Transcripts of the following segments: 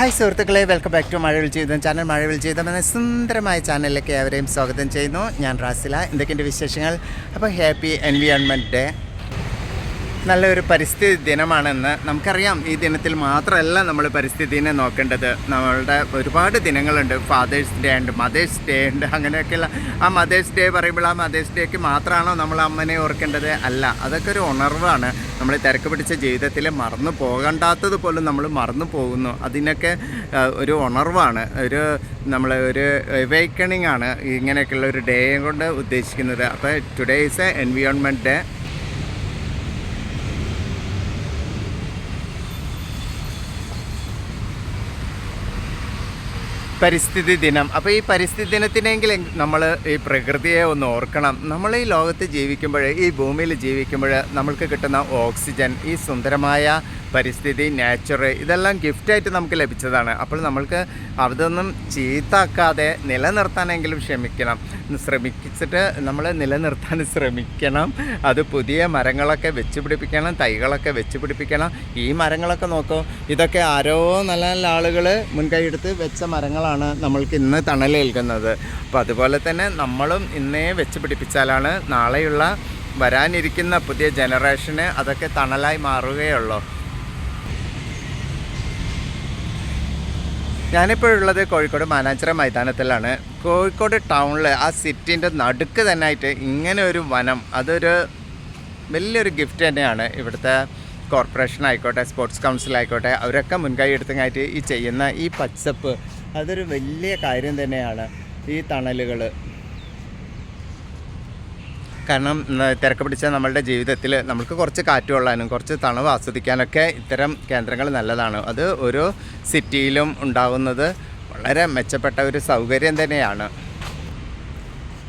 Hi സുഹൃത്തുക്കളെ welcome back to മഴവിൽ ജീവിതം channel മഴവിൽ ജീവിതം എന്ന സുന്ദരമായ ചാനലിലേക്ക് അവരെയും സ്വാഗതം ചെയ്യുന്നു. ഞാൻ റാസില. എന്തൊക്കെയുണ്ട് വിശേഷങ്ങൾ? അപ്പോൾ ഹാപ്പി എൻവിയോൺമെന്റ് ഡേ നല്ലൊരു പരിസ്ഥിതി ദിനമാണെന്ന് നമുക്കറിയാം. ഈ ദിനത്തിൽ മാത്രമല്ല നമ്മൾ പരിസ്ഥിതിനെ നോക്കേണ്ടത്. നമ്മളുടെ ഒരുപാട് ദിനങ്ങളുണ്ട്. ഫാദേഴ്സ് ഡേ ഉണ്ട് മദേഴ്സ് ഡേ ഉണ്ട് അങ്ങനെയൊക്കെയുള്ള ആ മദേഴ്സ് ഡേ പറയുമ്പോൾ ആ മദേഴ്സ് ഡേക്ക് മാത്രമാണോ നമ്മൾ അമ്മനെ ഓർക്കേണ്ടത്? അല്ല. അതൊക്കെ ഒരു ഉണർവാണ്. നമ്മൾ തിരക്ക് പിടിച്ച ജീവിതത്തിൽ മറന്നു പോകണ്ടാത്തത് പോലും നമ്മൾ മറന്നു പോകുന്നു. അതിനൊക്കെ ഒരു ഉണർവാണ്. ഒരു നമ്മൾ ഒരു അവേക്കണിംഗ് ആണ് ഇങ്ങനെയൊക്കെയുള്ള ഒരു ഡേയും കൊണ്ട് ഉദ്ദേശിക്കുന്നത്. അപ്പോൾ today is a environment day പരിസ്ഥിതി ദിനം. അപ്പോൾ ഈ പരിസ്ഥിതി ദിനത്തിനെങ്കിലും നമ്മൾ ഈ പ്രകൃതിയെ ഒന്ന് ഓർക്കണം. നമ്മൾ ഈ ലോകത്ത് ജീവിക്കുമ്പോൾ ഈ ഭൂമിയിൽ ജീവിക്കുമ്പോൾ നമ്മൾക്ക് കിട്ടുന്ന ഓക്സിജൻ ഈ സുന്ദരമായ പരിസ്ഥിതി നാച്ചുറൽ ഇതെല്ലാം ഗിഫ്റ്റായിട്ട് നമുക്ക് ലഭിച്ചതാണ്. അപ്പോൾ നമ്മൾക്ക് അതൊന്നും ചീത്താക്കാതെ നിലനിർത്താനെങ്കിലും ശ്രമിക്കണം ശ്രമിച്ചിട്ട് നമ്മൾ നിലനിർത്താൻ ശ്രമിക്കണം. അത് പുതിയ മരങ്ങളൊക്കെ വെച്ച് പിടിപ്പിക്കണം തൈകളൊക്കെ വെച്ച് പിടിപ്പിക്കണം. ഈ മരങ്ങളൊക്കെ നോക്കൂ. ഇതൊക്കെ ആരോ നല്ല നല്ല ആളുകൾ മുൻകൈയെടുത്ത് വെച്ച മരങ്ങളാണ് നമ്മൾക്ക് ഇന്ന് തണലേൽക്കുന്നത്. അപ്പോൾ അതുപോലെ തന്നെ നമ്മളും ഇന്നേ വെച്ച് പിടിപ്പിച്ചാലാണ് നാളെയുള്ള വരാനിരിക്കുന്ന പുതിയ ജനറേഷന് അതൊക്കെ തണലായി മാറുകയുള്ളൂ. ഞാനിപ്പോൾ ഉള്ളത് കോഴിക്കോട് മാനാഞ്ചിറ മൈതാനത്തിലാണ്. കോഴിക്കോട് ടൗണിൽ ആ സിറ്റിന്റെ നടുക്ക് തന്നെ ആയിട്ട് ഇങ്ങനെ ഒരു വനം അതൊരു വലിയൊരു ഗിഫ്റ്റ് തന്നെയാണ് ഇവിടുത്തെ കോർപ്പറേഷൻ ആയിക്കോട്ടെ സ്പോർട്സ് കൗൺസിൽ ആയിക്കോട്ടെ അവരൊക്കെ മുൻകൈ എടുത്തങ്ങായിട്ട് ഈ ചെയ്യുന്ന ഈ പച്ചപ്പ്. അതൊരു വലിയ കാര്യം തന്നെയാണ് ഈ തണലുകൾ കാരണം തിരക്ക് പിടിച്ച നമ്മളുടെ ജീവിതത്തിൽ നമുക്ക് കുറച്ച് കാറ്റ് കൊള്ളാനും കുറച്ച് തണവ് ആസ്വദിക്കാനൊക്കെ ഇത്തരം കേന്ദ്രങ്ങൾ നല്ലതാണ്. അത് ഓരോ സിറ്റിയിലും ഉണ്ടാകുന്നത് വളരെ മെച്ചപ്പെട്ട ഒരു സൗകര്യം തന്നെയാണ്.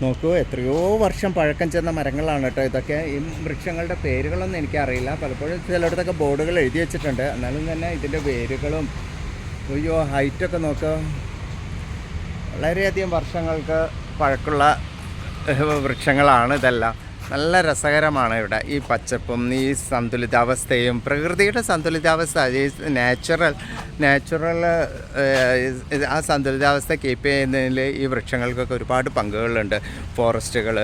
നോക്കൂ എത്രയോ വർഷം പഴക്കം ചെന്ന മരങ്ങളാണ് കേട്ടോ ഇതൊക്കെ. ഈ വൃക്ഷങ്ങളുടെ പേരുകളൊന്നും എനിക്കറിയില്ല. പലപ്പോഴും ചിലയിടത്തൊക്കെ ബോർഡുകൾ എഴുതി വെച്ചിട്ടുണ്ട്. എന്നാലും തന്നെ ഇതിന്റെ വേരുകളും അയ്യോ ഹൈറ്റൊക്കെ നോക്കുക വളരെയധികം വർഷങ്ങൾക്ക് പഴക്കമുള്ള ഏഹ്, വൃക്ഷങ്ങളാണ് ഇതെല്ലാം. നല്ല രസകരമാണ് ഇവിടെ ഈ പച്ചപ്പും ഈ സന്തുലിതാവസ്ഥയും പ്രകൃതിയുടെ സന്തുലിതാവസ്ഥ നാച്ചുറൽ നാച്ചുറൽ ആ സന്തുലിതാവസ്ഥ കീപ്പ് ചെയ്യുന്നതിൽ ഈ വൃക്ഷങ്ങൾക്കൊക്കെ ഒരുപാട് പങ്കുകളുണ്ട്. ഫോറസ്റ്റുകൾ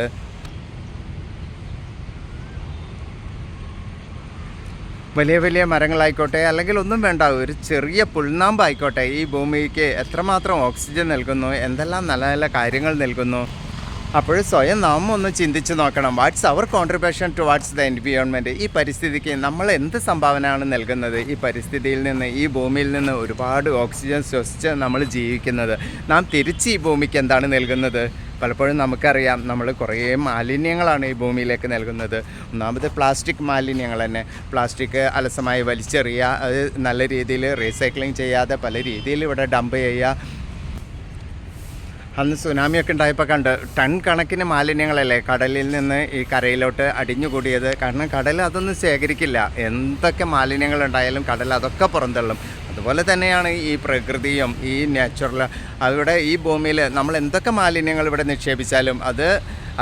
വലിയ വലിയ മരങ്ങളായിക്കോട്ടെ അല്ലെങ്കിൽ ഒന്നും വേണ്ട ഒരു ചെറിയ പുൽനാമ്പായിക്കോട്ടെ ഈ ഭൂമിക്ക് എത്രമാത്രം ഓക്സിജൻ നൽകുന്നു എന്തെല്ലാം നല്ല നല്ല കാര്യങ്ങൾ നൽകുന്നു. അപ്പോൾ സ്വയം നാം ഒന്ന് ചിന്തിച്ച് നോക്കണം. What's our contribution to what's the environment ഈ പരിസ്ഥിതിക്ക് നമ്മൾ എന്ത് സംഭാവനയാണ് നൽകുന്നത്? ഈ പരിസ്ഥിതിയിൽ നിന്ന് ഈ ഭൂമിയിൽ നിന്ന് ഒരുപാട് ഓക്സിജൻ ശ്വസിച്ച് നമ്മൾ ജീവിക്കുന്നത്. നാം തിരിച്ച് ഈ ഭൂമിക്ക് എന്താണ് നൽകുന്നത്? പലപ്പോഴും നമുക്കറിയാം നമ്മൾ കുറേ മാലിന്യങ്ങളാണ് ഈ ഭൂമിയിലേക്ക് നൽകുന്നത്. ഒന്നാമത് പ്ലാസ്റ്റിക് മാലിന്യങ്ങൾ തന്നെ. പ്ലാസ്റ്റിക് അലസമായി വലിച്ചെറിയുക അത് നല്ല രീതിയിൽ റീസൈക്ലിംഗ് ചെയ്യാതെ പല രീതിയിൽ ഇവിടെ ഡംപ് ചെയ്യുക. അന്ന് സുനാമിയൊക്കെ ഉണ്ടായപ്പോൾ കണ്ട്. ടൺ കണക്കിന് മാലിന്യങ്ങളല്ലേ കടലിൽ നിന്ന് ഈ കരയിലോട്ട് അടിഞ്ഞുകൂടിയത്. കാരണം കടൽ അതൊന്നും ശേഖരിക്കില്ല. എന്തൊക്കെ മാലിന്യങ്ങൾ ഉണ്ടായാലും കടൽ അതൊക്കെ പുറന്തള്ളും. അതുപോലെ തന്നെയാണ് ഈ പ്രകൃതിയും ഈ നാച്ചുറൽ അവിടെ ഈ ഭൂമിയിൽ നമ്മൾ എന്തൊക്കെ മാലിന്യങ്ങൾ ഇവിടെ നിക്ഷേപിച്ചാലും അത്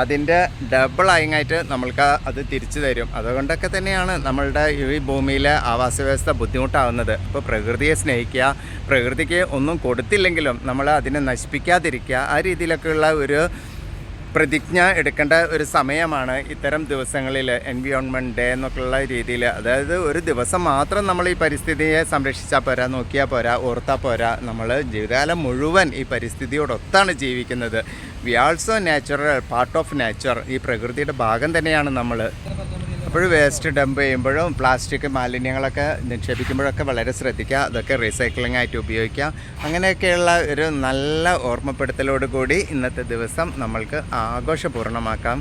അതിന്റെ ഡബിൾ ആയിട്ട് നമ്മൾക്ക് അത് തിരിച്ചു തരും. അതുകൊണ്ടൊക്കെ തന്നെയാണ് നമ്മളുടെ ഈ ഭൂമിയിലെ ആവാസ വ്യവസ്ഥ ബുദ്ധിമുട്ടാവുന്നത്. ഇപ്പോൾ പ്രകൃതിയെ സ്നേഹിക്കുക പ്രകൃതിക്ക് ഒന്നും കൊടുത്തില്ലെങ്കിലും നമ്മൾ അതിനെ നശിപ്പിക്കാതിരിക്കുക ആ രീതിയിലൊക്കെയുള്ള ഒരു പ്രതിജ്ഞ എടുക്കേണ്ട ഒരു സമയമാണ് ഇത്തരം ദിവസങ്ങളിൽ എൻവിയോൺമെന്റ് ഡേ എന്നൊക്കെയുള്ള രീതിയിൽ. അതായത് ഒരു ദിവസം മാത്രം നമ്മൾ ഈ പരിസ്ഥിതിയെ സംരക്ഷിച്ചാൽ പോരാ നോക്കിയാൽ പോരാ ഓർത്താൽ പോരാ. നമ്മൾ ജീവിതകാലം മുഴുവൻ ഈ പരിസ്ഥിതിയോടൊത്താണ് ജീവിക്കുന്നത്. We also natural part of natural ഈ പ്രകൃതിയുടെ ഭാഗം തന്നെയാണ് നമ്മൾ. അപ്പോഴും വേസ്റ്റ് ഡംപ് ചെയ്യുമ്പോഴും പ്ലാസ്റ്റിക് മാലിന്യങ്ങളൊക്കെ നിക്ഷേപിക്കുമ്പോഴൊക്കെ വളരെ ശ്രദ്ധിക്കുക. അതൊക്കെ റീസൈക്ലിംഗ് ആയിട്ട് ഉപയോഗിക്കുക. അങ്ങനെയൊക്കെയുള്ള ഒരു നല്ല ഓർമ്മപ്പെടുത്തലോട് കൂടി ഇന്നത്തെ ദിവസം നമ്മൾക്ക് ആഘോഷപൂർണമാക്കാം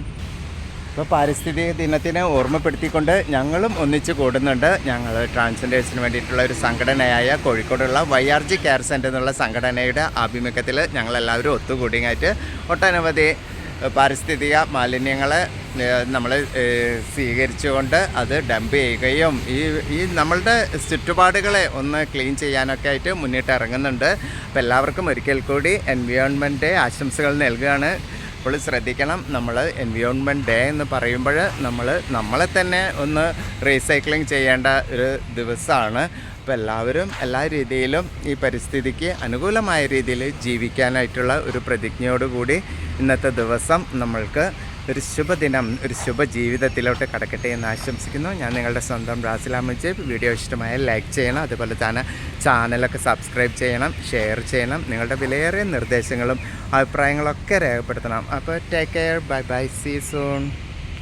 ഇപ്പോൾ പാരിസ്ഥിതിക ദിനത്തിനെ ഓർമ്മപ്പെടുത്തിക്കൊണ്ട് ഞങ്ങളും ഒന്നിച്ച് കൂടുന്നുണ്ട്. ഞങ്ങൾ ട്രാൻസ്ജെൻഡേഴ്സിന് വേണ്ടിയിട്ടുള്ള ഒരു സംഘടനയായ കോഴിക്കോടുള്ള Y R G care centre എന്നുള്ള സംഘടനയുടെ ആഭിമുഖ്യത്തിൽ ഞങ്ങളെല്ലാവരും ഒത്തുകൂടിയായിട്ട് ഒട്ടനവധി പാരിസ്ഥിതിക മാലിന്യങ്ങളെ നമ്മൾ സ്വീകരിച്ചുകൊണ്ട് അത് ഡംപ് ചെയ്യുകയും ഈ ഈ നമ്മളുടെ ചുറ്റുപാടുകളെ ഒന്ന് ക്ലീൻ ചെയ്യാനൊക്കെ ആയിട്ട് മുന്നിട്ട് ഇറങ്ങുന്നുണ്ട്. അപ്പോൾ എല്ലാവർക്കും ഒരിക്കൽ കൂടി എൻവിയോൺമെന്റ് ആശംസകൾ നൽകുകയാണ് അപ്പോൾ ശ്രദ്ധിക്കണം നമ്മൾ എൻവിയോൺമെന്റ് ഡേ എന്ന് പറയുമ്പോൾ നമ്മൾ നമ്മളെ തന്നെ ഒന്ന് റീസൈക്ലിംഗ് ചെയ്യേണ്ട ഒരു ദിവസമാണ് അപ്പോൾ എല്ലാവരും എല്ലാ രീതിയിലും ഈ പരിസ്ഥിതിക്ക് അനുകൂലമായ രീതിയിൽ ജീവിക്കാനായിട്ടുള്ള ഒരു പ്രതിജ്ഞയോടുകൂടി ഇന്നത്തെ ദിവസം നമ്മൾക്ക് ഒരു ശുഭദിനം ഒരു ശുഭ ജീവിതത്തിലോട്ട് കടക്കട്ടെ എന്ന് ആശംസിക്കുന്നു. ഞാൻ നിങ്ങളുടെ സ്വന്തം റാസിലാമജേബ് വീഡിയോ ഇഷ്ടമായ ലൈക്ക് ചെയ്യണം അതുപോലെ തന്നെ ചാനലൊക്കെ സബ്സ്ക്രൈബ് ചെയ്യണം ഷെയർ ചെയ്യണം. നിങ്ങളുടെ വിലയേറിയ നിർദ്ദേശങ്ങളും അഭിപ്രായങ്ങളൊക്കെ രേഖപ്പെടുത്തണം. അപ്പോൾ take care bye bye see soon